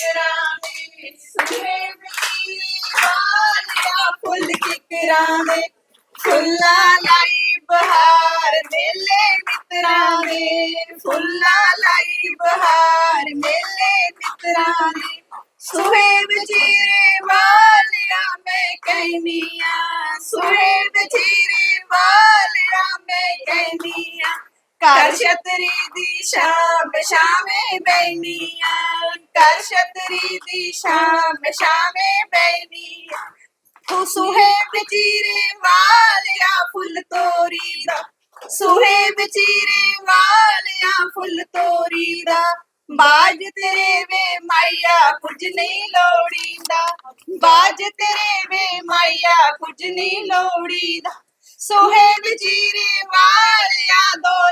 ਕਿਕਰਾਂ ਦੇ ਸੁਹੇ ਵਿੱਚ ਵਾਲਿਆ ਫੁੱਲ ਕਿਕਰਾਂ ਦੇ ਫੁੱਲਾਂ ਲਾਈ ਬਹਾਰ ਮੇਲੇ ਮਿੱਤਰਾਂ ਦੇ ਫੁੱਲਾਂ ਲਾਈ ਬਹਾਰ ਮੇਲੇ ਮਿੱਤਰਾਂ ਦੇ ਸੁਹੇਬ ਵਜੀਰੇ ਵਾਲਿਆ, ਮੈਂ ਕਹਿਨੀਆ ਸੁਹੇਬ ਵਜੀਰੇ ਵਾਲਿਆ ਮੈਂ ਕਹਿਨੀਆ ਕਰ ਛਤਰੀ ਦੀ ਸ਼ਾਮ, ਸ਼ਾਮੇ ਬੈਨੀਆਂ। ਕਰ ਛਤਰੀ ਦੀ ਸ਼ਾਮ, ਸ਼ਾਮੇ ਬੈਨੀਆਂ। ਤੂੰ ਸੁਹੇ ਵਜੀਰੇ ਵਾਲਿਆ ਫੁੱਲ ਤੋਰੀ ਦਾ ਸੁਹੇ ਵਜੀਰੇ ਵਾਲਿਆ ਫੁੱਲ ਤੋਰੀ ਦਾ ਬਾਜ ਤੇਰੇ ਵੇ ਮਾਇਆ, ਕੁਝ ਨਹੀਂ ਲੋੜੀਂਦਾ। ਬਾਜ ਤੇਰੇ ਵੇ ਮਾਇਆ, ਕੁਝ ਨਹੀਂ ਲੋੜੀਂਦਾ। ਸੁਹੇ ਵਜੀਰੇ ਵਾਲਿਆ ਦੋ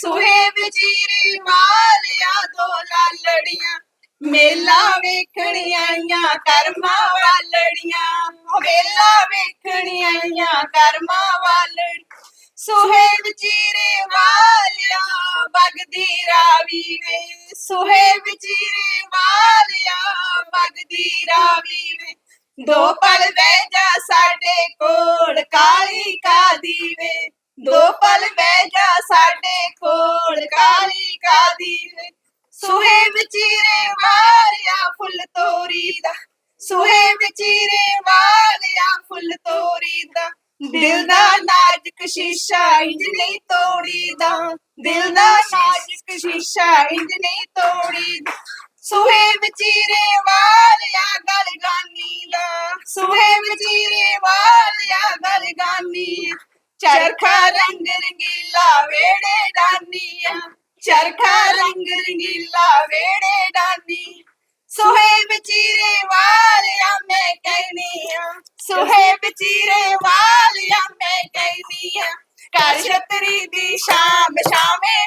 ਸੁਹੇ ਵਜੀਰੇ ਵਾਲਿਆ ਦੋ ਲਾਲੜੀਆਂ। ਮੇਲਾ ਵੇਖਣ ਆਈਆਂ, ਕਰਮਾ ਵਾਲੜੀਆਂ। ਮੇਲਾ ਵੇਖਣ ਆਈਆਂ, ਕਰਮਾਂ ਵਾਲੜ ਸੁਹੇ ਵਜੀਰੇ ਵਾਲਿਆ ਬਗਦੀ ਰਾਵੀ ਵੇ। ਸੁਹੇ ਵਜੀਰੇ ਵਾਲਿਆ ਬਗਦੀ ਰਾਵੀ ਵੇ। ਦੋ ਪਲ ਬਹਿ ਜਾ ਸਾਡੇ ਕੋਲ, ਕਾਲੀ ਕਾਦੀ ਵੇ। ਦੋ ਪਲ ਬਹਿ ਜਾ ਸਾਡੇ ਕੋਲ ਕਾਲੀ ਕਾਦੀ ਸੁਹੇ ਵਚੀਰੇ ਵਾਲਿਆ ਫੁੱਲ ਤੋਰੀ ਦਾ। ਸੁਹੇ ਵਚੀਰੇ ਵਾਲਿਆ ਫੁੱਲ ਤੋਰੀ ਦਾ। ਦਿਲ ਦਾ ਨਾਜ਼ੁਕ ਸ਼ੀਸ਼ਾ ਇੰਜ ਨਹੀਂ ਤੋੜੀਦਾ। ਦਿਲ ਦਾ ਨਾਜ਼ੁਕ ਸ਼ੀਸ਼ਾ ਇੰਜ ਨਹੀਂ ਤੋੜੀਦਾ। ਸੁਹੇ ਵਚੀਰੇ ਵਾਲਿਆ ਗਲ ਗਾਨੀ ਚਰਖਾ ਰੰਗ ਰੰਗੀਲਾ ਵੇੜੇ ਡਾਨੀਆਂ। ਚਰਖਾ ਰੰਗ ਰੰਗੀਲਾ ਵੇੜੇ ਡਾਨੀ ਸੁਹੇਬ ਚੀਰੇ ਵਾਲਿਆ ਮੈਂ ਕਹਿਨੀ ਸੁਹੇਬ ਚੀਰੇ ਵਚੀਰੇ ਵਾਲਿਆ ਮੈਂ ਕਹਿਨੀ ਆ ਕਰ ਛਤਰੀ ਦੀ ਸ਼ਾਮ, ਸ਼ਾਮੇ